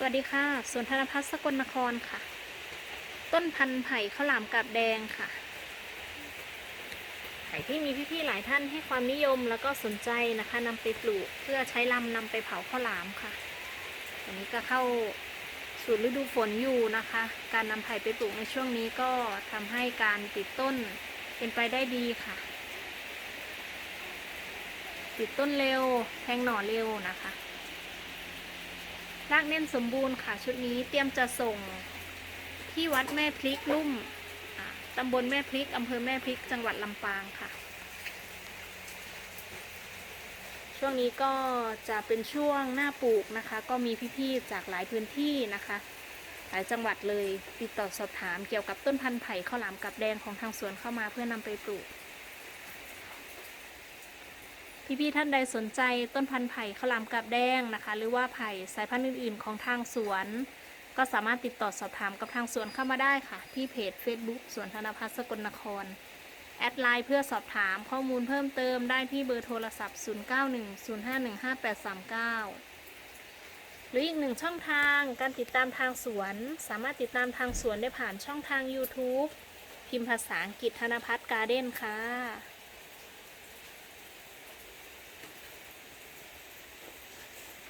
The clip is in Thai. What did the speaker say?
สวัสดีค่ะสวนธนพัฒน์สกลนครค่ะ ต้นพันธุ์ไผ่ข้าวหลามกาบแดงค่ะไผ่ที่มีพี่ๆหลายท่านให้ความนิยมแล้วก็สนใจนะคะนำไปปลูกเพื่อใช้ลำนำไปเผาข้าวหลามค่ะตอนนี้ก็เข้าสู่ฤดูฝนอยู่นะคะ การนำไผ่ไปปลูกในช่วงนี้ก็ทำให้การติดต้นเป็นไปได้ดีค่ะ ติดต้นเร็วแทงหน่อเร็วนะคะ รากแน่นสมบูรณ์ค่ะชุดนี้เตรียมจะส่งที่วัดแม่พริกลุ่มตำบลแม่พริกอำเภอแม่พริกจังหวัดลำปางค่ะ ช่วงนี้ก็จะเป็นช่วงหน้าปลูกนะคะ ก็มีพี่ๆจากหลายพื้นที่นะคะ หลายจังหวัดเลยติดต่อสอบถามเกี่ยวกับต้นพันธุ์ไผ่ข้าวหลามกับแดงของทางสวนเข้ามาเพื่อนำไปปลูก พี่ๆท่านใดสนใจต้นพันธุ์ไผ่ข้าวหลามกับแดงนะคะ หรือว่าไผ่สายพันธุ์อื่นๆ ของทางสวน ก็สามารถติดต่อสอบถามกับทางสวนเข้ามาได้ค่ะ ที่เพจ Facebook สวนธนพัฒน์สกลนคร แอดไลน์เพื่อสอบถามข้อมูลเพิ่มเติมได้ที่เบอร์โทรศัพท์ 0910515839 หรืออีกหนึ่งช่องทางการติดตามทางสวน สามารถติดตามทางสวนได้ผ่านช่องทาง YouTube พิมพ์ภาษาอังกฤษธนพัฒน์การ์เด้นค่ะ